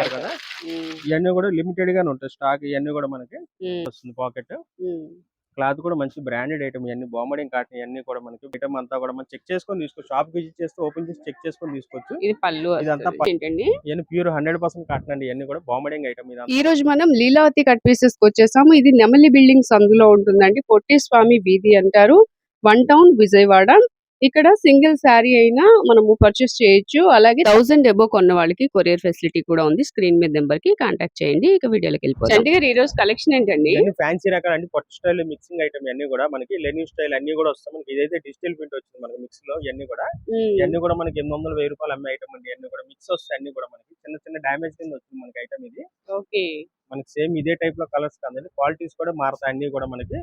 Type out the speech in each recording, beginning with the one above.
చూసారు కదా? ఇవన్నీ కూడా లిమిటెడ్ గానే ఉంటాయి. స్టాక్ ఇవన్నీ కూడా మనకి వస్తుంది పాకెట్ క్లాత్ కూడా మంచి బ్రాండెడ్ ఐటమ్ ఇవన్నీ బాంబడింగ్ కాటన్ ఇవన్నీ కూడా మనకి ఐటమ్ అంతా కూడా మనం చెక్ చేసుకొని తీసుకోవచ్చు షాప్ విజిట్ చేస్తే ఓపెన్ చేసి చెక్ చేసుకొని తీసుకోవచ్చు. ఇది పళ్ళు ఇదంతా ఇవన్నీ ప్యూర్ హండ్రెడ్ పర్సెంట్ కాటన్ అండి. ఇవన్నీ కూడా బాంబడింగ్ ఐటమ్ ఇదంతా. ఈ రోజు మనం లీలావతి కట్ పీసెస్కి వచ్చేసాము. ఇది నెమలి బిల్డింగ్స్ అందులో ఉంటుందండి. పొట్టి స్వామి వీధి అంటారు. వన్ టౌన్ విజయవాడ ఇక్కడ సింగిల్ శారీ అయినా మనము పర్చేస్ చేయొచ్చు. అలాగే థౌసండ్ ఎబో కొన్న వాళ్ళకి కొరియర్ ఫెసిలిటీ కూడా ఉంది. స్క్రీన్ మీద నెంబర్కి కాంటాక్ట్ చేయండి. ఇక వీడియోలోకి వెళ్ళిపోతాం గారు ఈ రోజు కలెక్షన్ ఏంటండి? ఫ్యాన్సీ రకాలు అండి పట్టు స్టైల్ మిక్సింగ్ ఐటమ్ ఇవన్నీ కూడా మనకి లెనిన్ స్టైల్ అన్ని కూడా వస్తాయి. మనకి ఇదైతే డిజిటల్ ప్రింట్ వచ్చింది మనకి మిక్స్లో ఇవన్నీ కూడా. ఇవన్నీ కూడా మనకి ఎనిమిది వందల వెయ్యి రూపాయలు అమ్మే ఐటమ్ అండి. ఇవన్నీ కూడా మిక్స్ వస్తాయి అన్ని కూడా మనకి. చిన్న చిన్న డ్యామేజ్ కింద వచ్చింది మనకి ఐటమ్ ఇది. ఓకే. మనకి సేమ్ ఇదే టైప్లో కలర్స్ కాదండి. క్వాలిటీస్ కూడా మారుతాయి. అన్ని కూడా మనకి.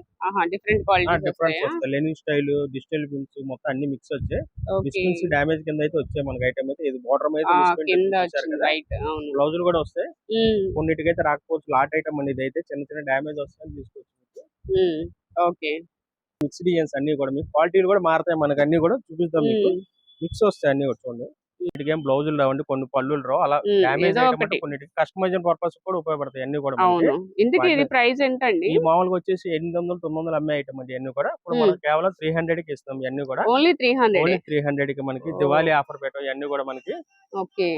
డిఫరెంట్ డిఫరెన్స్ వస్తాయా? లెనిన్ స్టైల్ డిజిటల్ ప్రింట్స్ మొత్తం అన్ని మిక్స్ వచ్చాయి. మిస్ప్రింట్స్ డ్యామేజ్ కింద అయితే వచ్చాయి మనకి ఐటమ్ అయితే. ఇది బార్డర్ మీద బ్లౌజులు కూడా వస్తాయి. కొన్నిటికైతే రాకపోవచ్చు. లాట్ ఐటమ్ అండి ఇదైతే చిన్న చిన్న డ్యామేజ్ వస్తాయని తీసుకోవచ్చు ఓకే మిక్స్ డిజైన్స్ అన్ని కూడా మీకు. క్వాలిటీలు కూడా మారుతాయి. మనకి అన్ని కూడా చూపిస్తాం మీకు. మిక్స్ వస్తాయి అన్ని కూడా చూడండి. వీటికి ఏం బ్లౌజులు రావండి కొన్ని పళ్ళులు రావు. అలా అంటే కొన్నిటికి కస్టమైజేషన్ పర్పస్ కూడా ఉపయోగపడతాయి అన్ని కూడా ఇందుకు ఇది ప్రైస్ ఎంత అండి ఈ మామూలుగా వచ్చేసి ఎనిమిది వందలు తొమ్మిది వందలు అమ్మే ఐటమ్ అండి అన్ని కూడా. ఇప్పుడు మనం కేవలం త్రీ హండ్రెడ్కి ఇస్తాం ఇవన్నీ కూడా. Only three hundred only three హండ్రెడ్కి మనకి. దివాళీ ఆఫర్ పెట్టాం ఇవన్నీ కూడా మనకి ఓకే.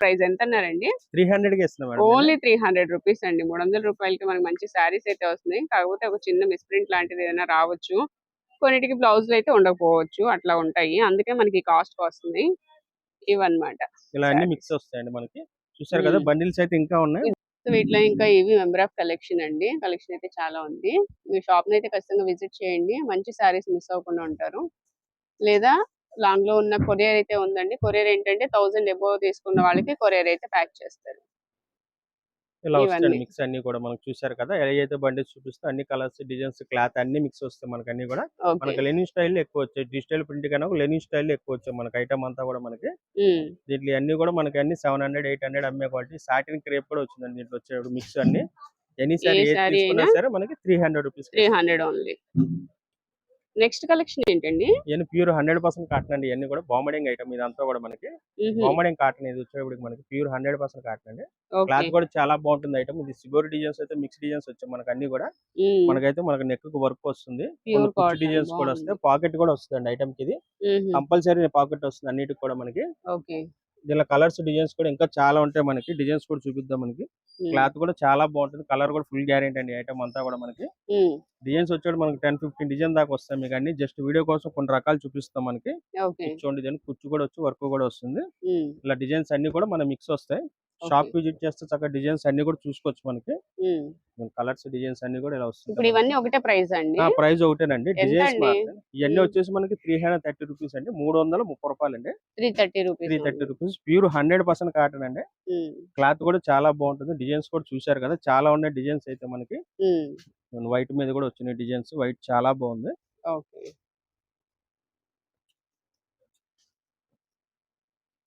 ప్రైస్ ఎంత అన్నారండి త్రీ హండ్రెడ్కి ఇస్తున్నాం ఓన్లీ త్రీ హండ్రెడ్ రూపీస్ అండి. మూడు వందల రూపాయలకి మనకి మంచి శారీస్ అయితే వస్తున్నాయి. కాకపోతే ఒక చిన్న మిస్ప్రింట్ లాంటిది ఏదైనా రావచ్చు. కొన్నిటికి బ్లౌజులు అయితే ఉండకపోవచ్చు. అట్లా ఉంటాయి. అందుకే మనకి కాస్ట్ వస్తుంది ఇవన్నమాట. ఇలా అన్ని Sarees. మిక్స్ వస్తాయండి మనకి. చూసారు కదా. బండిల్స్ అయితే ఇంకా ఉన్నాయి. సో వీటిలో ఇంకా ఇవి మెంబర్ ఆఫ్ కలెక్షన్ అండి. కలెక్షన్ అయితే చాలా ఉంది. మీ షాప్ అయితే ఖచ్చితంగా విజిట్ చేయండి. మంచి శారీస్ మిస్ అవ్వకుండా ఉంటారు. లేదా లాంగ్లో ఉన్న కొరియర్ అయితే ఉందండి. కొరియర్ ఏంటంటే థౌసండ్ ఎబో తీసుకున్న వాళ్ళకి కొరియర్ అయితే ప్యాక్ చేస్తారు. ఇలా ఇవన్నీ. మిక్స్ అన్ని కూడా మనకు చూసారు కదా! ఏదైతే బండిల్స్ చూపిస్తే అన్ని కలర్స్ డిజైన్స్ క్లాత్ అన్ని మిక్స్ వస్తాయి మనకి అన్ని కూడా మనకి లెనిన్ స్టైల్ ఎక్కువ వచ్చాయి. డిజిటల్ ప్రింట్ కన్నా లెనిన్ స్టైల్ ఎక్కువ వచ్చాయి మనకి ఐటమ్ అంతా కూడా మనకి. దీంట్లో అన్ని కూడా మనకి అన్ని సెవెన్ హండ్రెడ్ ఎయిట్ హండ్రెడ్ అమ్మే క్వాలిటీ. సాటిన్ క్రేప్ కూడా వచ్చిందండి దీంట్లో వచ్చే మిక్స్ అన్ని. ఎనీ సారీ సరే మనకి three hundred rupees three hundred only. Next collection ఏంటండి? ఇవన్నీ ప్యూర్ హండ్రెడ్ పర్సెంట్ కాటన్ అండి. ఇవన్నీ కూడా బాంబడింగ్ ఐటమ్ ఇదంతా కూడా మనకి బాంబడింగ్ కాటన్ ఇది వచ్చేటప్పటికి మనకి ప్యూర్ హండ్రెడ్ పర్సెంట్ కాటన్ అండి. క్లాత్ కూడా చాలా బాగుంటుంది ఐటమ్. ఇది సిగోరి డిజైన్స్ అయితే మిక్స్ డిజైన్స్ వచ్చాయి మనకి అన్ని కూడా మనకైతే మనకి నెక్కు వర్క్ వస్తుంది. డిజైన్స్ కూడా వస్తాయి. పాకెట్ కూడా వస్తుంది ఐటమ్కి ఇది కంపల్సరీ పాకెట్ వస్తుంది అన్నిటికి కూడా మనకి. దీనిలో కలర్స్ డిజైన్స్ కూడా ఇంకా చాలా ఉంటాయి మనకి. డిజైన్స్ కూడా చూపిద్దాం మనకి. క్లాత్ కూడా చాలా బాగుంటుంది. కలర్ కూడా ఫుల్ గ్యారెంటీ అండి ఐటమ్ అంతా కూడా మనకి. డిజైన్స్ వచ్చాడు మనకి టెన్ ఫిఫ్టీన్ డిజైన్ దాకా వస్తాయి మీకు అన్ని. జస్ట్ వీడియో కోసం కొన్ని రకాలు చూపిస్తాం మనకి. చూడండి కుచ్చు కూడా వచ్చి వర్క్ కూడా వస్తుంది. ఇలా డిజైన్స్ అన్ని కూడా మన మిక్స్ వస్తాయి. షాప్ విజిట్ చేస్తే చక్కగా డిజైన్స్ అన్ని కూడా చూసుకోవచ్చు మనకి. కలర్స్ డిజైన్స్ అన్ని కూడా ఇలా ఇప్పుడు వస్తుంది ఇవన్నీ ఒకటే ప్రైస్ అండి? ప్రైస్ ఒకటేనండి. డిజైన్స్ ఇవన్నీ. వచ్చేసి మనకి త్రీ హండ్రెడ్ థర్టీ రూపీస్ అండి. మూడు వందల ముప్పై రూపాయలు అండి. Three thirty three rupees thirty rupees. Pure hundred percent cotton అండి. క్లాత్ కూడా చాలా బాగుంటుంది. డిజైన్స్ కూడా చూశారు కదా చాలా ఉన్నాయి డిజైన్స్ అయితే మనకి. వైట్ మీద కూడా వచ్చినాయి డిజైన్స్. వైట్ చాలా బాగుంది. ఓకే.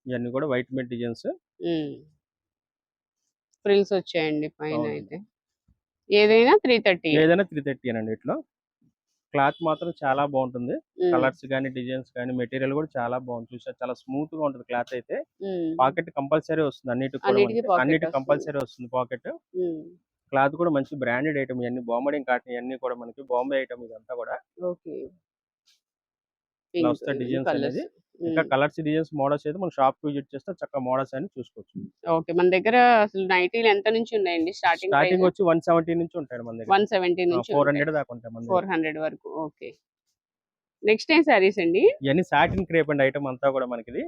ఇవన్నీ కూడా వైట్ మీద డిజైన్స్. ఫ్రిల్స్ వచ్చాయండి పైన. అయితే. ఏదైనా త్రీ థర్టీ ఏదైనా త్రీ థర్టీ అండి ఇట్లా. క్లాత్ మాత్రం చాలా బాగుంటుంది. కలర్స్ కానీ డిజైన్స్ కానీ మెటీరియల్ కూడా చాలా బాగుంది. చూసారు? చాలా స్మూత్గా ఉంటుంది క్లాత్ అయితే. పాకెట్ కంపల్సరీ వస్తుంది అన్నిటికి కూడా వస్తుంది. కంపల్సరీ వస్తుంది పాకెట్. క్లాత్ కూడా మంచి బ్రాండెడ్ ఐటమ్. ఇవన్నీ బాంబడింగ్ కాటన్ ఇవన్నీ కూడా మనకి బాంబే ఐటమ్ ఇదంతా కూడా. డిజైన్స్ అనేది. ఇంకా కలర్స్ డిజైన్స్ మోడల్స్ అయితే మనం షాప్ విజిట్ చేస్తే చక్కగా మోడల్స్ అని చూసుకోవచ్చు. ఓకే. మన దగ్గర అసలు నైటీలు ఎంత నుంచి ఉన్నాయండి? స్టార్టింగ్ స్టార్టింగ్ వచ్చి వన్ సెవెంటీ నుంచి ఉంటాయి మన దగ్గర. వన్ సెవెంటీ నుంచి ఫోర్ హండ్రెడ్ దాకా ఉంటాయి మన దగ్గర. ఫోర్ హండ్రెడ్ వరకు. ఓకే. నెక్స్ట్ ఏం సారీస్ అండి? ఇవన్నీ సాటిన్ క్రేప్ అండి ఐటమ్ అంతా కూడా మనకి.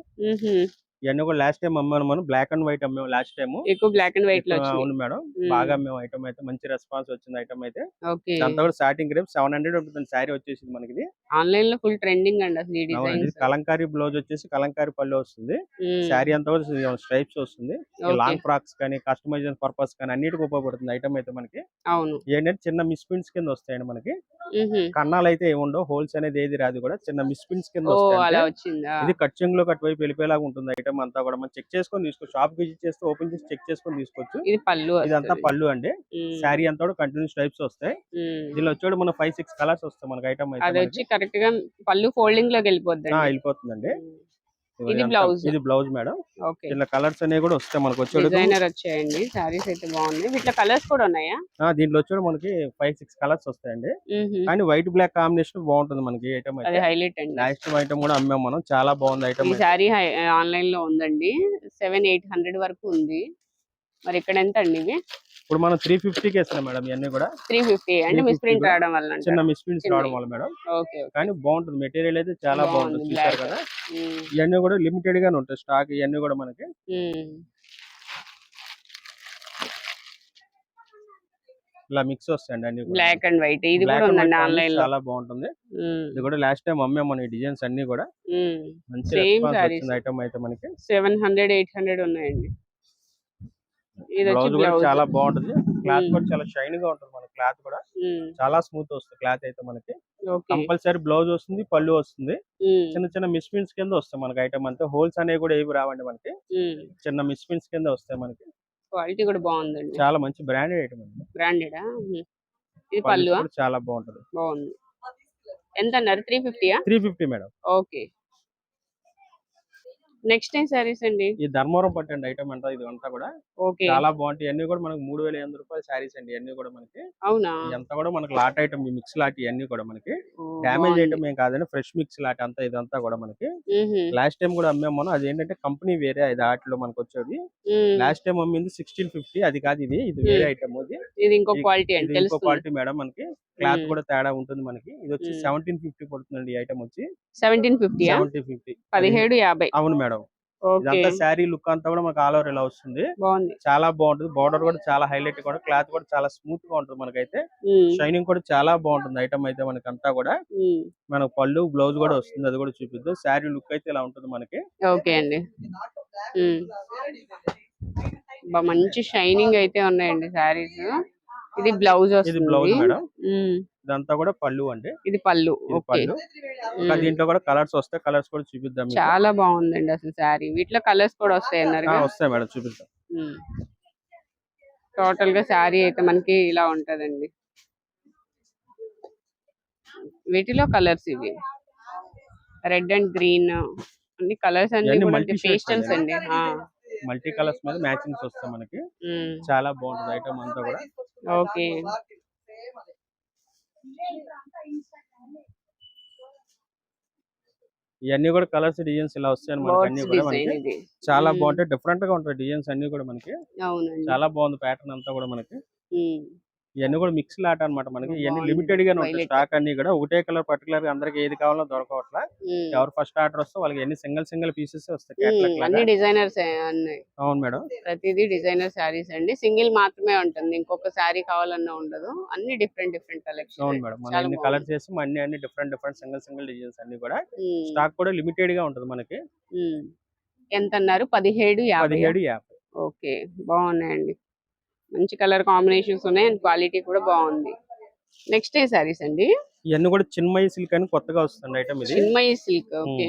ఇవన్నీ కూడా లాస్ట్ టైం అమ్మాను మనం బ్లాక్ అండ్ వైట్ అమ్మాము లాస్ట్ టైం ఎక్కువ బ్లాక్ అండ్ వైట్లో అవును మేడం. బాగా మేము ఐటమ్ అయితే మంచి రెస్పాన్స్ వచ్చింది ఐటమ్ అయితే. ఓకే. అంతా కూడా స్టార్టింగ్ రేపు సెవెన్ హండ్రెడ్ ఉంటుంది శారీ వచ్చేసింది మనకి ఆన్లైన్లో ఫుల్ ట్రెండింగ్ అండి కలంకారీ బ్లౌజ్ వచ్చేసి కలంకారీ పళ్ళు వస్తుంది. శారీ అంతా కూడా స్ట్రైప్స్ వస్తుంది. లాంగ్ ఫ్రాక్స్ కానీ కస్టమైజేషన్ పర్పస్ కానీ అన్నిటికి ఉపయోగపడుతుంది ఐటమ్ అయితే మనకి. అవును. ఏంటంటే చిన్న మిస్ప్రింట్స్ కింద వస్తాయండి మనకి. కన్నాలు అయితే ఏమి ఉండవు. హోల్స్ అనేది ఏది రాదు కూడా. చిన్న మిస్ప్రింట్స్ కింద ఓ వస్తాయి అలా అంటే వచ్చిందా? ఇది కట్చింగ్లో అటువైపు వెళ్ళిపోయేలాగా ఉంటుంది ఐటమ్ అంతా కూడా మనం చెక్ చేసుకొని తీసుకోవచ్చు షాప్ విజిట్ చేస్తే ఓపెన్ చేసి చెక్ చేసుకొని తీసుకోవచ్చు ఇది పళ్ళు ఇదంతా. పళ్ళు అండి. శారీ అంతా కూడా కంటిన్యూస్ టైప్స్ వస్తాయి. దీనిలో వచ్చాడు మన ఫైవ్ సిక్స్ కలర్స్ వస్తాయి మనకి ఐటమ్ అయితే అది వచ్చి కరెక్ట్గా పళ్ళు ఫోల్డింగ్లోకి. ఆ, వెళ్ళిపోతుందండి ఇది blouse. ఇది బ్లౌజ్ మేడం. ఓకే. ఇలా కలర్స్ అనేవి కూడా వస్తాయి మనకు వచ్చేది డిజైనర్ వచ్చాయండి. సారీస్ అయితే బాగున్నాయి. వీటిలో కలర్స్ కూడా ఉన్నాయా? దీంట్లో వచ్చేది మనకి ఫైవ్ సిక్స్ కలర్స్ వస్తాయండి. కానీ వైట్ బ్లాక్ కాంబినేషన్ బాగుంటుంది మనకి ఐటమ్ హైలైట్ అండి. లాస్ట్ ఐటమ్ కూడా అమ్మాం మనం. చాలా బాగుంది ఈ ఐటమ్ సారీ ఆన్లైన్లో ఉందండి. సెవెన్ ఎయిట్ హండ్రెడ్ వరకు ఉంది. మరి ఇక్కడ ఎంత అండి ఇవి? ఇప్పుడు మనం త్రీ ఫిఫ్టీకి వేస్తున్నాం మేడం ఇవన్నీ కూడా. త్రీ ఫిఫ్టీ అంటే మిస్ 350 ప్రింట్ రావడం వల్ల చిన్న మిస్ ప్రింట్స్. రావడం వల్ల మేడం. కానీ బాగుంటుంది. మెటీరియల్ అయితే చాలా బాగుంటుంది. చూసారు. కదా? ఇవన్నీ కూడా లిమిటెడ్ గానే ఉంటాయి. స్టాక్ ఇవన్నీ కూడా మనకి. ఇలా మిక్స్ వస్తాయండి అన్ని కూడా. బ్లాక్ అండ్ వైట్ ఇది కూడా ఉందండి ఆన్లైన్లో. చాలా బాగుంటుంది. ఇది కూడా లాస్ట్ టైం అమ్మాం మన ఈ డిజైన్స్ అన్ని కూడా. మంచి ఐటమ్ అయితే మనకి. సెవెన్ హండ్రెడ్ ఎయిట్ హండ్రెడ్ ఉన్నాయండి. ఇది బ్లౌజ్ కూడా చాలా బాగుంటుంది. క్లాత్. కూడా చాలా షైన్గా ఉంటుంది మన క్లాత్ కూడా. చాలా స్మూత్ వస్తుంది క్లాత్ అయితే మనకి. కంపల్సరీ బ్లౌజ్ వస్తుంది పళ్ళు వస్తుంది. చిన్న చిన్న మిస్ప్రింట్స్ కింద వస్తాయి మనకి ఐటమ్ అంతే. హోల్స్ అనేవి కూడా ఏవి రావండి మనకి. చిన్న మిస్ప్రింట్స్ కింద వస్తాయి మనకి. క్వాలిటీ కూడా బాగుందండి. చాలా మంచి బ్రాండెడ్ ఐటమ్ అండి. బ్రాండెడా? ఇది పళ్ళు చాలా బాగుంటది. బాగుంది. ఎంత అన్నారు? Three ఫిఫ్టీయా? Three fifty madam. Okay. Next time saris అండి? ఈ ధర్మవరం పట్టండి ఐటమ్ అంతా ఇది అంతా కూడా. ఓకే. చాలా బాగుంటాయి. ఇవన్నీ కూడా మనకి మూడు వేల ఎనిమిది రూపాయలు శారీస్ అండి. ఇవన్నీ కూడా మనకి అవునా? ఇదంతా కూడా మనకి లాట్ ఐటమ్ ఈ మిక్స్ లాట్ ఇవన్నీ కూడా మనకి. బాగుంది. ఐటమ్ ఏం కాదండి. ఫ్రెష్ మిక్స్ లాట్ అంతా ఇదంతా కూడా మనకి. లాస్ట్ టైం కూడా అమ్మాము మనం. అది ఏంటంటే కంపెనీ వేరే అది ఆటలో మనకు వచ్చేది. లాస్ట్ టైం అమ్మింది సిక్స్టీన్ ఫిఫ్టీ అది కాదు ఇది. ఇది వేరే ఐటమ్ ఇది ఇది ఇంకో క్వాలిటీ అండి. ఇంకో క్వాలిటీ మేడం మనకి. క్లాత్. కూడా తేడా ఉంటుంది మనకి. ఇది వచ్చి. సెవెంటీన్ ఫిఫ్టీ పడుతుందండి ఈ ఐటమ్ వచ్చి. సెవెంటీన్ ఫిఫ్టీయా సెవెంటీ ఫిఫ్టీ పదిహేడు యాభై. అవును మేడం. ఇదంతా శారీ లుక్ అంతా కూడా మనకి ఆల్ ఓవర్ ఇలా వస్తుంది. చాలా బాగుంటుంది. బార్డర్ కూడా చాలా హైలైట్ కూడా క్లాత్ కూడా చాలా స్మూత్గా ఉంటుంది మనకైతే. షైనింగ్ కూడా చాలా బాగుంటుంది ఐటమ్ అయితే మనకి అంతా కూడా. మనకు పళ్ళు బ్లౌజ్ కూడా వస్తుంది. అది కూడా చూపిద్దాం. శారీ లుక్ అయితే ఇలా ఉంటుంది మనకి. ఓకే అండి. మంచి షైనింగ్ అయితే ఉన్నాయండి శారీస్. ఇది బ్లౌజ్ ఇది బ్లౌజ్ మేడం. ఇదంతా కూడా పళ్ళు అండి. ఇది పళ్ళు. పళ్ళు. దీంట్లో కూడా కలర్స్ వస్తాయి. కలర్స్ కూడా చూపిద్దాం. చాలా బాగుందండి అసలు శారీ. వీటిలో కలర్స్ కూడా వస్తాయి అన్నారు వస్తాయి మేడం చూపిద్దాం. టోటల్గా శారీ అయితే మనకి ఇలా ఉంటదండి. వీటిలో కలర్స్ ఇవి. రెడ్ అండ్ గ్రీన్ అన్ని కలర్స్ అన్ని పేస్టల్స్ అండి. మల్టీ కలర్స్ మీద మ్యాచింగ్స్ వస్తాయి మనకి. చాలా బాగుంటుంది ఐటమ్ అంతా కూడా. ఓకే. ఇవన్నీ కూడా కలర్స్ డిజైన్స్ ఇలా వస్తాయి మనకి అన్ని కూడా మనకి చాలా. బాగుంటాయి. డిఫరెంట్గా ఉంటాయి డిజైన్స్ అన్ని కూడా మనకి. అవునండి. చాలా బాగుంది ప్యాటర్న్ అంతా కూడా మనకి. ఇవన్నీ కూడా మిక్స్ లాట్ అన్నమాట మనకి. ఇవన్నీ. లిమిటెడ్ గానే ఉంటాయి. స్టాక్ అన్ని కూడా ఒకటే కలర్ పర్టికులర్గా అందరికి ఏది కావాలో దొరకవట్లా. ఎవరు ఫస్ట్ ఆర్డర్ వస్తే వాళ్ళకి ఎన్ని సింగిల్ సింగిల్ పీసెస్ వస్తాయి అన్ని డిజైనర్స్ అవును మేడం. ప్రతిదీ డిజైనర్ శారీస్ అండి. సింగిల్ మాత్రమే ఉంటుంది. ఇంకొక శారీ కావాలన్నా ఉండదు. అన్ని డిఫరెంట్ డిఫరెంట్ అవును కలెక్షన్ మేడం. మన చాలా ఎన్ని బాగుంది. కలర్స్ చేసి అన్ని అన్ని different different single single designs అన్ని కూడా స్టాక్ కూడా లిమిటెడ్గా ఉంటుంది మనకి. ఎంత అన్నారు పదిహేడు పదిహేడు యాభై. ఓకే. బాగున్నాయండి. మంచి కలర్ కాంబినేషన్స్ ఉన్నాయి అండ్ క్వాలిటీ కూడా బాగుంది. నెక్స్ట్ ఏ సారీస్ అండి? ఇవన్నీ కూడా చిన్మయి సిల్క్ అని కొత్తగా వస్తుంది ఐటమ్ ఇది చిన్మయి సిల్క్ ఓకే.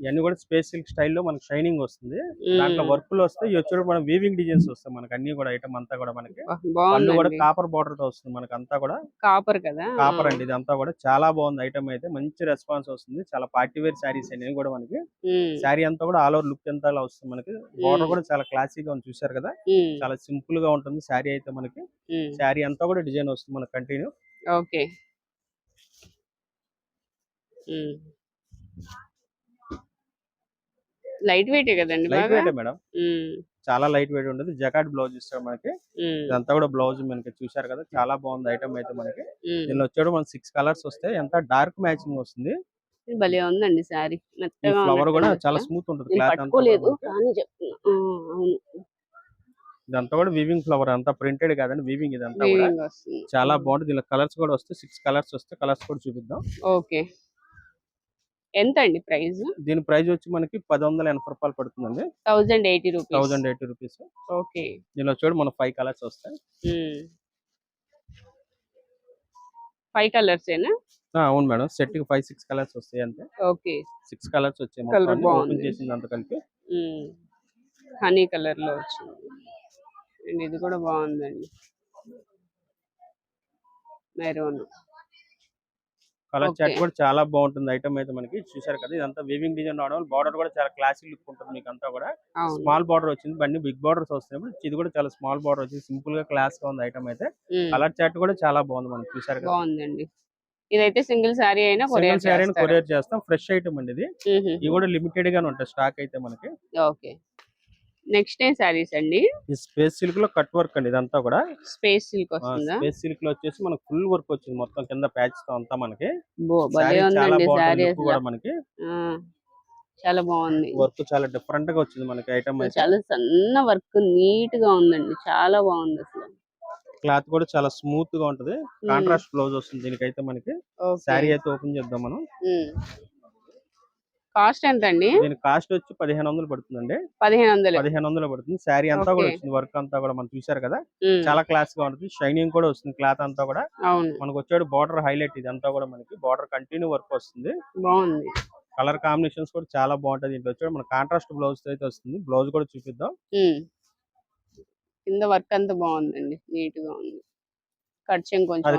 ఇవన్నీ కూడా స్పేస్ సిల్క్ స్టైల్లో మనకి షైనింగ్ వస్తుంది. దాంట్లో వర్క్లు వస్తాయి ఇవి వచ్చేటప్పుడు మనం వీవింగ్ డిజైన్స్ వస్తాయి మనకి. అన్ని కూడా ఐటమ్ అంతా కూడా మనకి. పళ్ళు కూడా కాపర్ బార్డర్తో వస్తుంది మనకి. అంతా కూడా కాపర్ కదా? కాపర్ అండి. ఇదంతా కూడా చాలా బాగుంది ఐటమ్ అయితే. మంచి రెస్పాన్స్ వస్తుంది. చాలా పార్టీ వేర్ శారీస్ అనేవి కూడా మనకి. శారీ అంతా కూడా ఆల్ ఓవర్ లుక్ అంతా ఇలా వస్తుంది మనకి. బార్డర్. కూడా చాలా క్లాసీగా ఉంది. చూసారు కదా? చాలా సింపుల్గా ఉంటుంది శారీ అయితే మనకి. శారీ అంతా కూడా డిజైన్ వస్తుంది మనకి కంటిన్యూ ఓకే. లైట్ వెయిట్ కదండి లైట్ వెయిట్ మేడం. చాలా లైట్ వెయిట్ ఉంటుంది జకాట్ బ్లౌజ్ ఇస్తారు మనకి. ఇదంతా కూడా బ్లౌజ్ మనకి చూసారు కదా? చాలా బాగుంది ఐటమ్ అయితే మనకి. ఉమ్. దీనిలో వచ్చేటప్పుడు మనకి సిక్స్ కలర్స్ వస్తాయి ఎంత డార్క్ మ్యాచింగ్ వస్తుంది. భలే ఉందండి మెత్తగా ఫ్లవర్ కూడా చాలా. స్మూత్ ఉంటుంది. పట్టుకోలేదు. కానీ అవును. ఇదంతా కూడా వీవింగ్ ఫ్లవర్ అంతా ప్రింటెడ్ కాదండి వీవింగ్ ఇదంతా కూడా. చాలా బాగుంటుంది. దీనిలో కలర్స్ కూడా వస్తాయి సిక్స్ కలర్స్ వస్తాయి కలర్స్ కూడా చూపిద్దాం. ఓకే. ఎంత అండి ప్రైస్ దీని ప్రైస్ వచ్చి మనకి పది వందల ఎనభై రూపాయలు పడుతుందండి. Thousand eighty rupees. Thousand eighty rupees. Okay. దీనిలో చూడు మన ఫైవ్ కలర్స్ వస్తాయి. ఫైవ్ కలర్స్ ఏనా అవును మేడం. సెట్కి ఫైవ్ సిక్స్ కలర్స్ వస్తాయి అంతే. ఓకే. సిక్స్ కలర్స్ వచ్చాయి. ఓపెన్ చేసింది అంత కలిపి హనీ కలర్లో వచ్చింది. అండ్ ఇది కూడా బాగుందండి. మెరూన్. Colour chart. కూడా చాలా బాగుంటుంది ఐటమ్ అయితే మనకి. చూసారు కదా ఇదంతా వీవింగ్ డిజైన్ రావడం బార్డర్ కూడా చాలా క్లాసిక్ లుక్ ఉంటుంది మీకు అంతా కూడా స్మాల్ బార్డర్ వచ్చింది బండి బిగ్ బార్డర్స్ వస్తున్నాయి. ఇది కూడా చాలా స్మాల్ బార్డర్ వచ్చింది. సింపుల్గా క్లాస్గా ఉంది ఐటమ్ అయితే. కలర్ చాట్ కూడా చాలా బాగుంది మనకి. చూసారు కదా. బాగుందండి. ఇదైతే సింగిల్ శారీ అయినా కొరియర్ కొరియర్ చేస్తాం. ఫ్రెష్ ఐటమ్ అండి ఇది. ఇవి కూడా లిమిటెడ్ గానే ఉంటాయి స్టాక్ అయితే మనకి. ఓకే. నెక్స్ట్ ఏం శారీస్ అండి. ఈ స్పేస్ సిల్క్లో కట్ వర్క్ అండి ఇదంతా కూడా. స్పేస్ సిల్క్ వస్తుందా? స్పేస్ సిల్క్లో వచ్చేసి మనకి ఫుల్ వర్క్ వచ్చింది మొత్తం కింద ప్యాచ్తో అంతా మనకి. మనకి. చాలా బాగుంది. వర్క్ చాలా డిఫరెంట్గా వచ్చింది మనకి ఐటమ్ చాలా సన్న వర్క్ నీట్గా ఉందండి. చాలా బాగుంది అసలు. క్లాత్ కూడా చాలా స్మూత్గా ఉంటది కాంట్రాస్ట్ బ్లౌజ్ వస్తుంది దీనికైతే మనకి. శారీ అయితే ఓపెన్ చేద్దాం మనం. కాస్ట్ ఎంత అండి దీని కాస్ట్ వచ్చి పదిహేను వందలు పడుతుందండి. పదిహేను వందలు పదిహేను వందలు పడుతుంది. శారీ అంతా కూడా. వచ్చింది. వర్క్ అంతా కూడా మనం చూసారు కదా? చాలా క్లాస్గా ఉంటుంది. షైనింగ్ కూడా వస్తుంది క్లాత్ అంతా కూడా. మనకు వచ్చేది బార్డర్ హైలైట్ ఇది అంతా కూడా మనకి. బార్డర్ కంటిన్యూ వర్క్ వస్తుంది. బాగుంది. కలర్ కాంబినేషన్స్ కూడా చాలా బాగుంటది దీంట్లో. వచ్చేది మన కాంట్రాస్ట్ బ్లౌజ్ అయితే వస్తుంది. బ్లౌజ్ కూడా చూపిద్దాం. కింద వర్క్ అంతా బాగుందండి. నీట్గా ఉంది కట్చింగ్ కొంచెం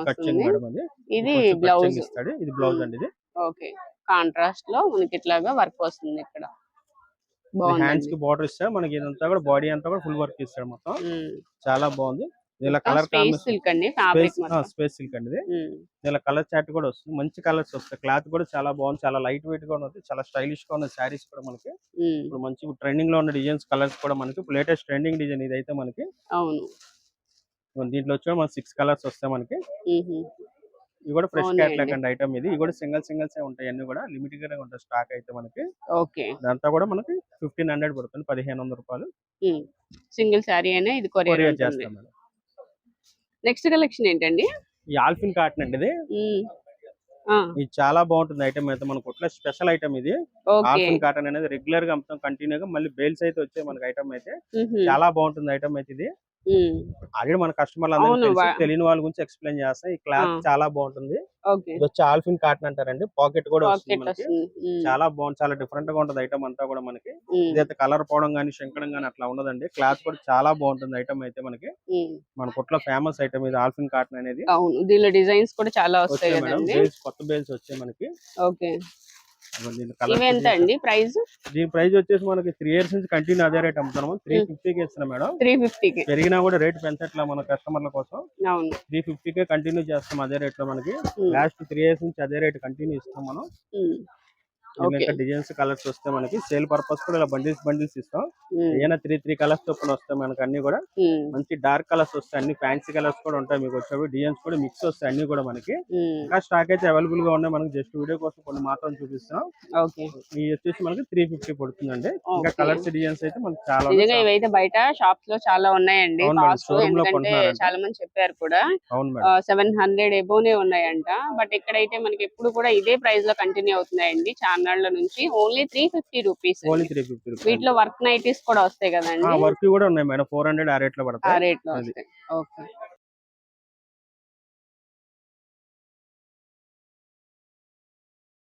ఇది బ్లౌజ్. ఇది బ్లౌజ్. అండి ఇది. ఓకే. కాంట్రాస్ట్లో మనకి ఇట్లాగా వర్క్ వస్తుంది ఇక్కడ. హ్యాండ్స్కి బార్డర్ ఇస్తాడు మనకి ఇదంతా కూడా బాడీ అంతా కూడా ఫుల్ వర్క్ ఇస్తాడు మొత్తం. చాలా బాగుంది. ఇలా కలర్ స్పేస్ సిల్క్ అండి ఫ్యాబ్రిక్ స్పేస్ సిల్క్ అండి ఇది. ఇలా కలర్ చాట్ కూడా వస్తుంది. మంచి కలర్స్ వస్తాయి. క్లాత్ కూడా చాలా బాగుంది. చాలా లైట్ వెయిట్గా ఉన్నది. చాలా స్టైలిష్గా ఉన్న శారీస్ కూడా మనకి. ఇప్పుడు మంచి ట్రెండింగ్లో ఉన్న డిజైన్స్ కలర్స్ కూడా మనకి. లేటెస్ట్ ట్రెండింగ్ డిజైన్ ఇదైతే మనకి. అవును. దీంట్లో వచ్చి మన సిక్స్ కలర్స్ వస్తాయి మనకి. ఇవి కూడా ఫ్రెష్. క్యాట్లాగ్ అండి ఐటమ్ ఇది. ఇవి కూడా సింగల్ సింగల్స్ ఉంటాయి. అన్ని కూడా లిమిటెడ్గా ఉంటాయి స్టాక్ అయితే మనకి. ఓకే. ఇదంతా కూడా మనకి ఫిఫ్టీన్ హండ్రెడ్ పడుతుంది. పదిహేను వందల రూపాయలు. సింగిల్ శారీ అయినా ఇది కొరియర్ చేస్తాం నెక్స్ట్ కలెక్షన్ ఏంటండి? ఈ ఆల్ఫిన్ కాటన్ అండి ఇది. ఇది చాలా బాగుంటుంది ఐటమ్ అయితే మనకు. కొట్ల స్పెషల్ ఐటమ్ ఇది. ఆల్ఫిన్ కాటన్ అనేది రెగ్యులర్గా అమ్ముతాం కంటిన్యూ గా మళ్ళీ బేల్స్ అయితే వచ్చాయి మనకి ఐటమ్ అయితే. చాలా బాగుంటుంది ఐటమ్ అయితే ఇది. ఆల్రెడీ మన కస్టమర్లు తెలియని వాళ్ళ గురించి ఎక్స్ప్లెయిన్ చేస్తాం ఈ క్లాత్. చాలా బాగుంటుంది. వచ్చి ఆల్ఫిన్ కాటన్ అంటారండి పాకెట్ కూడా వస్తుంది మనకి. చాలా బాగుంది చాలా డిఫరెంట్గా ఉంటుంది ఐటమ్ అంతా కూడా మనకి. ఇదైతే కలర్ పోవడం కానీ శంకడం కానీ అట్లా ఉండదండి. క్లాత్ కూడా చాలా బాగుంటుంది ఐటమ్ అయితే మనకి. మన కొట్లో ఫేమస్ ఐటమ్ ఇది ఆల్ఫిన్ కాటన్ అనేది. దీనిలో డిజైన్స్ కూడా చాలా వస్తాయి కొత్త బేల్స్ వచ్చాయి మనకి. ఓకే. ఎంత అండి ప్రైస్? దీని ప్రైస్ వచ్చేసి మనకి త్రీ ఇయర్స్ నుంచి కంటిన్యూ అదే రేట్ అమ్ముతున్నాము త్రీ ఫిఫ్టీకి ఇస్తున్నాం మేడం. త్రీ ఫిఫ్టీకి పెరిగినా కూడా రేట్ పెంచట్లా మన కస్టమర్ల కోసం. అవును. త్రీ ఫిఫ్టీకే కంటిన్యూ చేస్తాం అదే రేట్లో మనకి. లాస్ట్ త్రీ ఇయర్స్ నుంచి అదే రేట్ కంటిన్యూ ఇస్తాం మనం. ఇంకా డిజైన్స్ కలర్స్ వస్తే మనకి సేల్ పర్పస్ కూడా ఇలా బండిల్స్ బండిల్స్ ఇస్తాం. ఏదైనా త్రీ త్రీ కలర్స్ చొప్పున వస్తాయి మనకి అన్ని కూడా. మంచి డార్క్ కలర్స్ వస్తాయి అన్ని ఫ్యాన్సీ కలర్స్ కూడా ఉంటాయి మీకు వచ్చేవి. డిజైన్స్ కూడా మిక్స్ వస్తాయి అన్ని కూడా మనకి. ఇంకా స్టాక్ అయితే అవైలబుల్గా ఉన్నాయి. మనకి జస్ట్ వీడియో కోసం కొన్ని మాత్రం చూపిస్తున్నాం ఓకే. ఈ వచ్చేసి మనకి త్రీ ఫిఫ్టీ పడుతుందండి. ఇంకా. కలర్స్ డిజైన్స్ అయితే మనకి చాలా. ఇవైతే బయట షాప్స్లో చాలా ఉన్నాయండి. చాలా మంది చెప్పారు కూడా. సెవెన్ హండ్రెడ్ ఎబోనే ఉన్నాయంట. బట్ ఇక్కడైతే మనకి ఎప్పుడు కూడా ఇదే ప్రైస్లో కంటిన్యూ అవుతున్నాయండి. చార్నాళ్ళ నుంచి only three fifty rupees only three fifty rupees వీటిలో వర్క్ నైటీస్ కూడా వస్తాయి కదండి. వర్క్ కూడా ఉన్నాయి మేడం. ఫోర్ హండ్రెడ్ ఆ రేట్లో ఆ పడతాయి. రేట్లో. వస్తాయి. ఓకే